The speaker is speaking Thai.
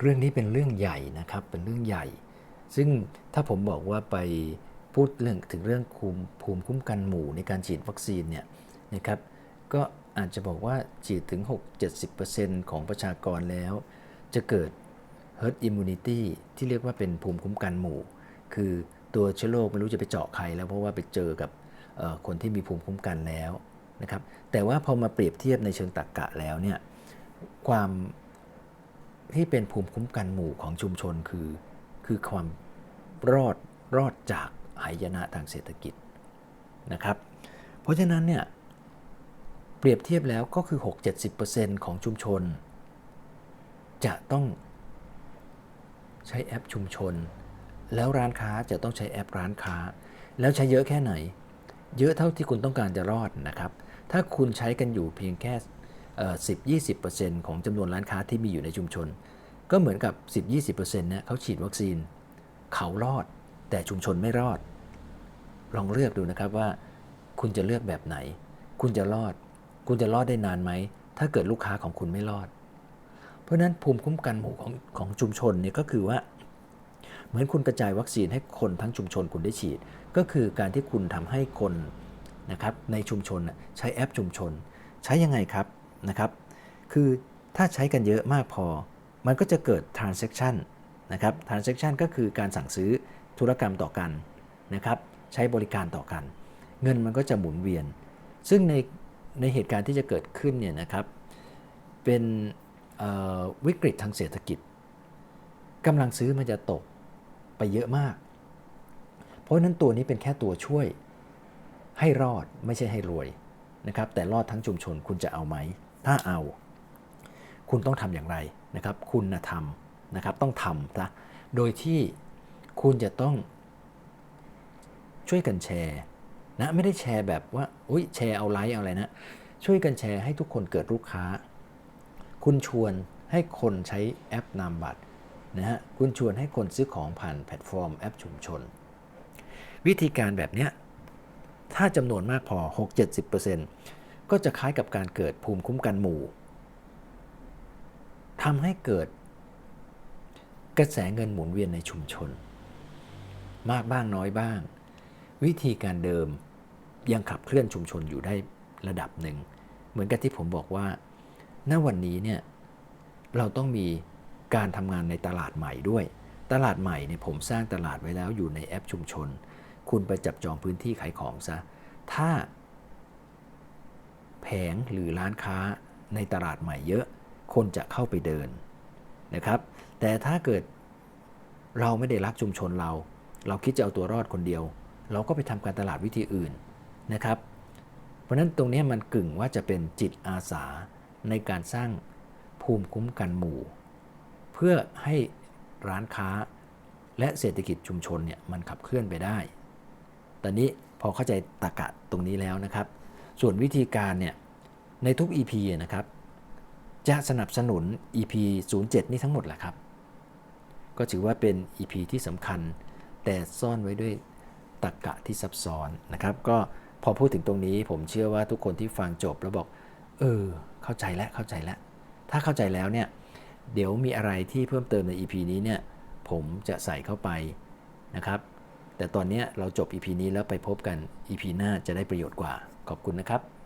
เรื่องนี้เป็นเรื่องใหญ่นะครับเป็นเรื่องใหญ่ ซึ่งถ้าผมบอกว่าไปพูดเรื่องถึงเรื่องภูมิภูมิคุ้มกันหมู่ในการฉีดวัคซีนเนี่ยนะครับก็อาจจะบอกว่าฉีดถึง 6-70%ของประชากรแล้ว จะเกิด herd immunity ที่เรียกว่าเป็นภูมิคุ้มกันหมู่ คือตัวเชื้อโรคไม่รู้จะไปเจาะใครแล้วเพราะว่าไปเจอกับคนที่มีภูมิคุ้มกันแล้วนะครับแต่ว่าพอมาเปรียบเทียบในเชิงตรรกะแล้วเนี่ยความ ที่เป็นภูมิคุ้มกันหมู่ของชุมชนคือ คือความรอดรอดจากหายนะทางเศรษฐกิจนะครับ เพราะฉะนั้นเนี่ยเปรียบเทียบแล้วก็คือ 6-70%ของชุมชน จะต้องใช้แอปชุมชน แล้วร้านค้าจะต้องใช้แอปร้านค้า แล้วใช้เยอะแค่ไหน เยอะเท่าที่คุณต้องการจะรอดนะครับ ถ้าคุณใช้กันอยู่เพียงแค่ 10-20%ของจำนวนร้านค้าที่มีอยู่ในชุมชน ก็เหมือนกับ 10-20%เนี่ยเขาฉีดวัคซีน เขารอด แต่ชุมชนไม่รอด ลองเลือกดูนะครับว่า คุณจะเลือกแบบไหน คุณจะรอด คุณจะรอดได้นานไหม ถ้าเกิดลูกค้าของคุณไม่รอด เพราะฉะนั้นภูมิคุ้มกันหมู่ของของชุมชนเนี่ยก็คือว่า เหมือนคุณกระจายวัคซีนให้คนทั้งชุมชนคุณได้ฉีด ก็คือการที่คุณทำให้คนนะครับในชุมชนใช้แอปชุมชน ใช้ยังไงครับ นะครับ คือถ้าใช้กันเยอะมากพอ มันก็จะเกิด transaction นะครับ transaction ก็คือการสั่งซื้อธุรกรรมต่อกันนะครับ ใช้บริการต่อกัน เงินมันก็จะหมุนเวียน ซึ่งในในเหตุการณ์ที่จะเกิดขึ้นเนี่ยนะครับ เป็นวิกฤตทางเศรษฐกิจกำลังซื้อมันจะตกไปเยอะมาก เพราะฉะนั้นตัวนี้เป็นแค่ตัวช่วยให้รอดไม่ใช่ให้รวยนะครับ แต่รอดทั้งชุมชนคุณจะเอาไหม ถ้าเอา คุณต้องทำอย่างไรนะครับ คุณทำนะครับต้องทำนะโดยที่คุณจะต้องช่วยกันแชร์นะไม่ได้แชร์แบบว่าอุ้ยแชร์เอาไลค์เอาอะไรนะ ช่วยกันแชร์ให้ทุกคนเกิดลูกค้า คุณชวนให้คนใช้แอปนามบัตรนะฮะคุณชวนให้คนซื้อของผ่านแพลตฟอร์มแอปชุมชน วิธีการแบบเนี้ยถ้าจำนวนมากพอ 6-70% ก็จะคล้ายกับการเกิดภูมิคุ้มกันหมู่ทำให้เกิดกระแสเงินหมุนเวียนในชุมชน มากบ้างน้อยบ้าง วิธีการเดิมยังขับเคลื่อนชุมชนอยู่ได้ระดับหนึ่ง เหมือนกับที่ผมบอกว่าณวันนี้เนี่ยเราต้องมีการทำงานในตลาดใหม่ด้วย ตลาดใหม่เนี่ยผมสร้างตลาดไว้แล้วอยู่ในแอปชุมชน คุณไปจับจองพื้นที่ขายของซะ ถ้า แผงหรือร้านค้าในตลาดใหม่เยอะ คนจะเข้าไปเดินนะครับ แต่ถ้าเกิดเราไม่ได้รักชุมชนเรา เราคิดจะเอาตัวรอดคนเดียว เราก็ไปทำการตลาดวิธีอื่นนะครับ เพราะฉะนั้นตรงนี้มันกึ่งว่าจะเป็นจิตอาสาในการสร้างภูมิคุ้มกันหมู่ เพื่อให้ร้านค้าและเศรษฐกิจชุมชนเนี่ยมันขับเคลื่อนไปได้ ตอนนี้พอเข้าใจตรกะตรงนี้แล้วนะครับ ส่วนวิธีการเนี่ยในทุก EP นะครับ จะสนับสนุน EP 07 นี่ทั้งหมดแหละครับ ก็ถือว่าเป็น EP ที่สำคัญ แต่ซ่อนไว้ด้วยตรกกะที่ซับซ้อนนะครับ ก็พอพูดถึงตรงนี้ผมเชื่อว่าทุกคนที่ฟังจบแล้วบอก เออ เข้าใจแล้วเข้าใจแล้ว ถ้าเข้าใจแล้วเนี่ย เดี๋ยวมีอะไรที่เพิ่มเติมใน EP นี้เนี่ย ผมจะใส่เข้าไปนะครับ แต่ตอนนี้เราจบ EP นี้แล้วไปพบกัน EP หน้าจะได้ประโยชน์กว่า ขอบคุณนะครับ